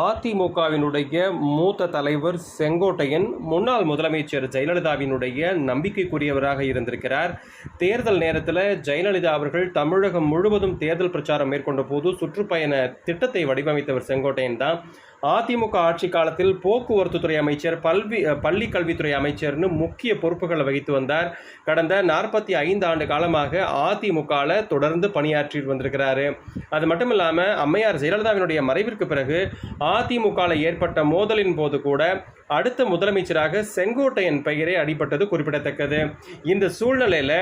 அதிமுகவினுடைய மூத்த தலைவர் செங்கோட்டையன் முன்னாள் முதலமைச்சர் ஜெயலலிதாவினுடைய நம்பிக்கைக்குரியவராக இருந்திருக்கிறார். தேர்தல் நேரத்தில் ஜெயலலிதா அவர்கள் தமிழகம் முழுவதும் தேர்தல் பிரச்சாரம் மேற்கொண்ட போது சுற்றுப்பயண திட்டத்தை வடிவமைத்தவர் செங்கோட்டையன் தான். அதிமுக ஆட்சி காலத்தில் போக்குவரத்துத்துறை அமைச்சர் பல்வி பள்ளி கல்வித்துறை அமைச்சர்னு முக்கிய பொறுப்புகளை வகித்து வந்தார். கடந்த நாற்பத்தி ஐந்து ஆண்டு காலமாக அதிமுகவில் தொடர்ந்து பணியாற்றி வந்திருக்கிறாரு. அது மட்டும் இல்லாமல் அம்மையார் ஜெயலலிதாவினுடைய மறைவிற்கு பிறகு அதிமுகவில் ஏற்பட்ட மோதலின் போது கூட அடுத்த முதலமைச்சராக செங்கோட்டையன் பெயரே அடிபட்டது குறிப்பிடத்தக்கது. இந்த சூழ்நிலையில்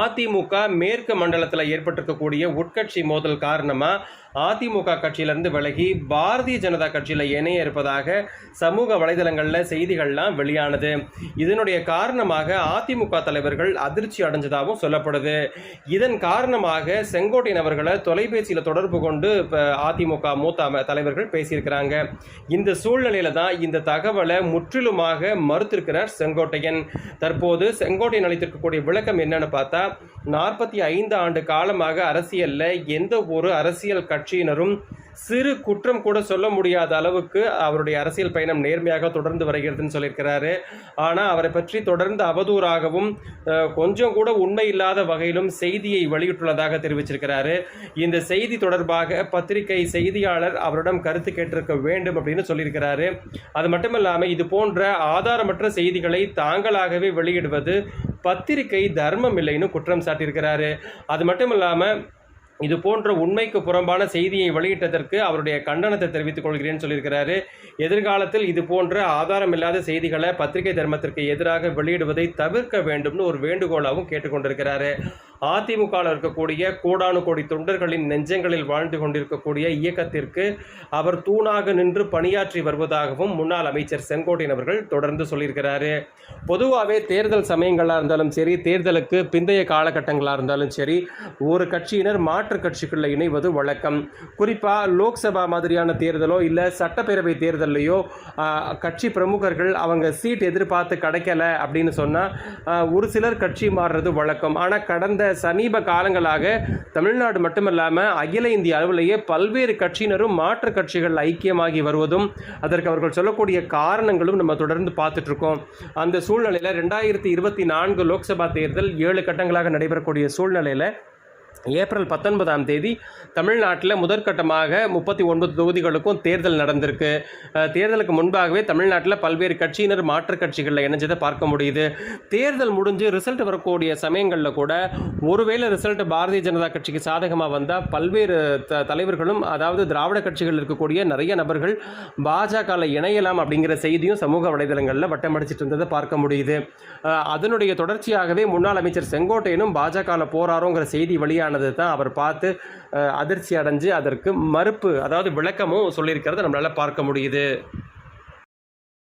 அதிமுக மேற்கு மண்டலத்தில் ஏற்பட்டிருக்கக்கூடிய உட்கட்சி மோதல் காரணமாக அதிமுக கட்சியிலிருந்து விலகி பாரதிய ஜனதா கட்சியில் இணைய இருப்பதாக சமூக வலைதளங்களில் செய்திகள்லாம் வெளியானது. இதனுடைய காரணமாக அதிமுக தலைவர்கள் அதிர்ச்சி அடைஞ்சதாகவும் சொல்லப்படுது. இதன் காரணமாக செங்கோட்டையன் அவர்களை தொலைபேசியில் தொடர்பு கொண்டு இப்போ அதிமுக மூத்த தலைவர்கள் பேசியிருக்கிறாங்க. இந்த சூழ்நிலையில தான் இந்த தகவலை முற்றிலுமாக மறுத்திருக்கிறார் செங்கோட்டையன். தற்போது செங்கோட்டையன் அளித்திருக்கக்கூடிய விளக்கம் என்னன்னு பார்த்தா நாற்பத்தி ஐந்து ஆண்டு காலமாக அரசியலில் எந்த ஒரு அரசியல் கட்சியினரும் சிறு குற்றம் கூட சொல்ல முடியாத அளவுக்கு அவருடைய அரசியல் பயணம் நேர்மையாக தொடர்ந்து வருகிறதுன்னு சொல்லியிருக்கிறாரு. ஆனால் அவரை பற்றி தொடர்ந்து அவதூறாகவும் கொஞ்சம் கூட உண்மை இல்லாத வகையிலும் செய்தியை வெளியிட்டுள்ளதாக தெரிவிச்சிருக்கிறாரு. இந்த செய்தி தொடர்பாக பத்திரிகை செய்தியாளர் அவரிடம் கருத்து கேட்டிருக்க வேண்டும் அப்படின்னு சொல்லியிருக்கிறாரு. அது மட்டும் இல்லாமல் இது போன்ற ஆதாரமற்ற செய்திகளை தாங்களாகவே வெளியிடுவது பத்திரிகை தர்மம் இல்லைன்னு குற்றம் சாட்டியிருக்கிறாரு. அது மட்டும் இல்லாமல் இது போன்ற உண்மைக்கு புறம்பான செய்தியை வெளியிட்டதற்கு அவருடைய கண்டனத்தை தெரிவித்துக் கொள்கிறேன்னு சொல்லியிருக்கிறாரு. எதிர்காலத்தில் இது போன்ற ஆதாரமில்லாத செய்திகளை பத்திரிகை தர்மத்திற்கு எதிராக வெளியிடுவதை தவிர்க்க வேண்டும்னு ஒரு வேண்டுகோளாகவும் கேட்டுக்கொண்டிருக்கிறாரு. அதிமுகவில் இருக்கக்கூடிய கோடானு கோடி தொண்டர்களின் நெஞ்சங்களில் வாழ்ந்து கொண்டிருக்கக்கூடிய இயக்கத்திற்கு அவர் தூணாக நின்று பணியாற்றி வருவதாகவும் முன்னாள் அமைச்சர் செங்கோட்டையன் அவர்கள் தொடர்ந்து சொல்லியிருக்கிறாரு. பொதுவாகவே தேர்தல் சமயங்களாக இருந்தாலும் சரி தேர்தலுக்கு பிந்தைய காலகட்டங்களாக இருந்தாலும் சரி ஒரு கட்சியினர் மாற்று கட்சிக்குள்ளே இணைவது வழக்கம். குறிப்பாக லோக்சபா மாதிரியான தேர்தலோ இல்லை சட்டப்பேரவை தேர்தலையோ கட்சி பிரமுகர்கள் அவங்க சீட் எதிர்பார்த்து கிடைக்கல அப்படின்னு சொன்னால் ஒரு சிலர் கட்சி மாறுறது வழக்கம். ஆனால் கடந்த சமீப காலங்களாக தமிழ்நாடு மட்டுமல்லாமல் அகில இந்திய அளவிலேயே பல்வேறு கட்சியினரும் மாற்று கட்சிகள் ஐக்கியமாகி வருவதும் அதற்கு அவர்கள் சொல்லக்கூடிய காரணங்களும் நம்ம தொடர்ந்து பார்த்துட்டு இருக்கோம். அந்த சூழ்நிலையில் ரெண்டாயிரத்தி இருபத்தி நான்கு லோக்சபா தேர்தல் ஏழு கட்டங்களாக நடைபெறக்கூடிய சூழ்நிலையில் ஏப்ரல் பத்தொன்பதாம் தேதி தமிழ்நாட்டில் முதற்கட்டமாக முப்பத்தி ஒன்பது தொகுதிகளுக்கும் தேர்தல் நடந்திருக்கு. தேர்தலுக்கு முன்பாகவே தமிழ்நாட்டில் பல்வேறு கட்சியினர் மாற்றுக் கட்சிகளில் இணைஞ்சதை பார்க்க முடியுது. தேர்தல் முடிஞ்சு ரிசல்ட் வரக்கூடிய சமயங்களில் கூட ஒருவேளை ரிசல்ட் பாரதிய ஜனதா கட்சிக்கு சாதகமாக வந்தால் பல்வேறு த தலைவர்களும் அதாவது திராவிட கட்சிகள் இருக்கக்கூடிய நிறைய நபர்கள் பாஜகவில் இணையலாம் அப்படிங்கிற செய்தியும் சமூக வலைதளங்களில் வட்டமடிச்சிட்டு இருந்ததை பார்க்க முடியுது. அதனுடைய தொடர்ச்சியாகவே முன்னாள் அமைச்சர் செங்கோட்டையனும் பாஜகவில் போறாரோங்கிற செய்தி வழியாக வெளியானது தான் அவர் பார்த்து அதிர்ச்சி அடைஞ்சு அதற்கு மறுப்பு அதாவது விளக்கமும் சொல்லியிருக்கிறத நம்மளால பார்க்க முடியுது.